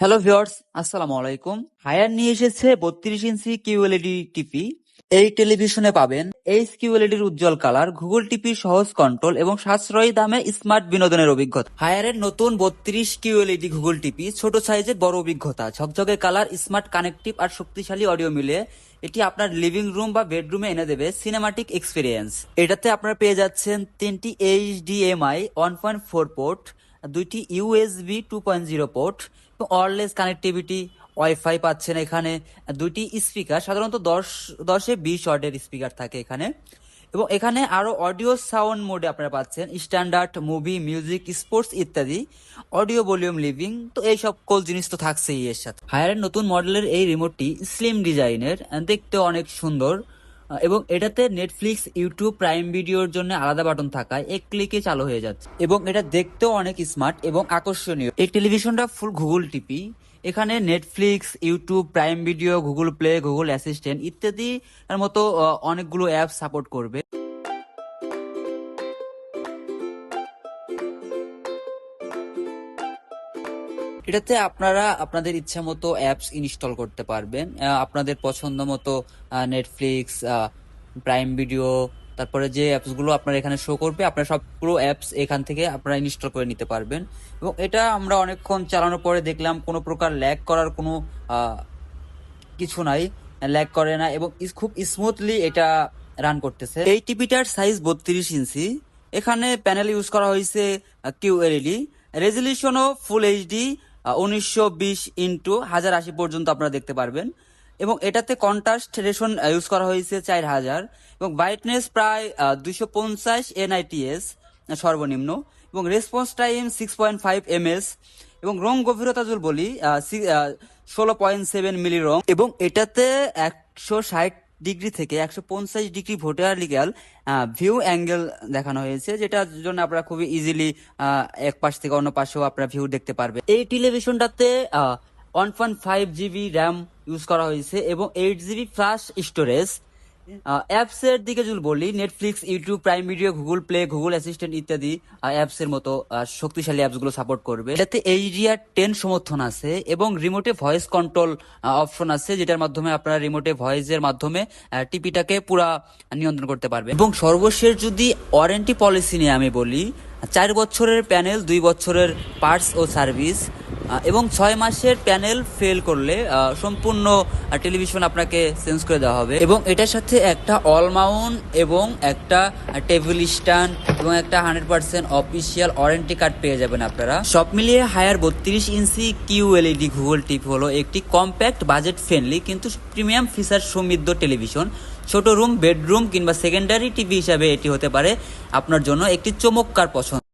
Hello viewers আসসালামু আলাইকুম higher নিয়ে এসেছে বত্রিশ ইঞ্চি কিউএলইডি টিভি এই টেলিভিশনে পাবেন এইচ কিউএলইডির উজ্জ্বল কালার গুগল টিভি সহজ কন্ট্রোল এবং সাশ্রয়ী দামে স্মার্ট বিনোদনের অভিজ্ঞতা। হায়ারের নতুন বত্রিশ কিউএলইডি গুগল টিভি ছোট সাইজের বড় অভিজ্ঞতা, ঝকঝকে কালার স্মার্ট কানেক্টিভ আর শক্তিশালী অডিও মিলে এটি আপনার লিভিং রুম বা বেডরুমে এনে দেবে সিনেমাটিক এক্সপিরিয়েন্স এটাতে আপনারা পেয়ে যাচ্ছেন তিনটি HDMI one point four port দুইটি USB two point zero port wireless connectivity wifi পাচ্ছেন এখানে। দুইটি স্পিকার সাধারণত দশ, দশে বিশ ওয়ার্ডের স্পিকার থাকে এখানে। এবং এখানে আরও অডিও সাউন্ড মোডে আপনারা পাচ্ছেন স্ট্যান্ডার্ড মুভি মিউজিক স্পোর্টস ইত্যাদি অডিও ভলিউম লিভিং তো এই সকল জিনিস তো থাকছেই এর সাথে। হায়ারের নতুন মডেলের এই রিমোটটি স্লিম ডিজাইনের দেখতে অনেক সুন্দর। এবং এটাতে নেটফ্লিক্স ইউটিউব প্রাইম ভিডিওর জন্য আলাদা বাটন থাকায় এক ক্লিকে চালু হয়ে যাচ্ছে। এবং এটা দেখতেও অনেক স্মার্ট এবং আকর্ষণীয়। এই টেলিভিশনটা ফুল গুগল টিপি এখানে Netflix YouTube Prime Video Google Play Google Assistant ইত্যাদি মতো অনেকগুলো অ্যাপ সাপোর্ট করবে। এটাতে আপনারা আপনাদের ইচ্ছা মতো অ্যাপস ইনস্টল করতে পারবেন। আপনাদের পছন্দ মতো নেটফ্লিক্স প্রাইম ভিডিও তারপরে যে অ্যাপসগুলো আপনার এখানে শো করবে, আপনার সবগুলো অ্যাপস এখান থেকে আপনারা ইনস্টল করে নিতে পারবেন। এবং এটা আমরা অনেকক্ষণ চালানোর পরে দেখলাম কোনো প্রকার ল্যাগ করার কোনো কিছু নাই ল্যাগ করে না এবং খুব স্মুথলি এটা রান করতেছে। এই টিভিটার সাইজ বত্রিশ ইঞ্চি। এখানে প্যানেল ইউজ করা হয়েছে কিউ এলইডি রেজলিউশনও ফুল এইচডি উনিশশো বিশ ইন্টু হাজার আশি পর্যন্ত আপনারা দেখতে পারবেন। এবং এটাতে কন্ট্রাস্ট রেশন ইউজ করা হয়েছে চার হাজার। এবং ব্রাইটনেস প্রায় দুইশো পঞ্চাশ এনআইটিএস সর্বনিম্ন। এবং response time six point five MS এবং রং গভীরতা যদি বলি ষোলো পয়েন্ট সেভেন মিলি রং এবং এটাতে একশো ষাট ডিগ্রি থেকে একশো পঞ্চাশ degree voter legal view angle দেখানো হয়েছে, যেটার জন্য আপনারা খুবই ইজিলি এক পাশ থেকে অন্য পাশেও আপনারা ভিউ দেখতে পারবে এই টেলিভিশনটাতে one point five GB RAM use করা হয়েছে এবং eight GB flash storage apps এর দিকে যদি বলি Netflix YouTube Prime Video Google Play Google Assistant ইত্যাদি অ্যাপস এর মতো শক্তিশালী অ্যাপসগুলো সাপোর্ট করবে। এটাতে এইচডিআর টেন সমর্থন আছে এবং রিমোটে ভয়েস কন্ট্রোল অপশন আছে, যেটার মাধ্যমে আপনারা রিমোটে ভয়েসের মাধ্যমে টিপিটাকে পুরা নিয়ন্ত্রণ করতে পারবে। এবং সর্বশেষ যদি ওয়ারেন্টি পলিসি নিয়ে আমি বলি, চার বছরের প্যানেল দুই বছরের পার্টস ও সার্ভিস এবং ছয় মাসের প্যানেল ফেল করলে সম্পূর্ণ টেলিভিশন আপনাকে চেঞ্জ করে দেওয়া হবে। এবং এটার সাথে একটা অল মাউন্ট এবং একটা টেবিল স্ট্যান্ড এবং একটা hundred percent official warranty card পেয়ে যাবেন আপনারা। সব মিলিয়ে হায়ার বত্রিশ inch Q LED Google TV হলো একটি কম্প্যাক্ট বাজেট ফ্রেন্ডলি কিন্তু প্রিমিয়াম ফিচার সমৃদ্ধ টেলিভিশন ছোট রুম বেডরুম কিংবা সেকেন্ডারি টিভি হিসাবে এটি হতে পারে আপনার জন্য একটি চমৎকার পছন্দ।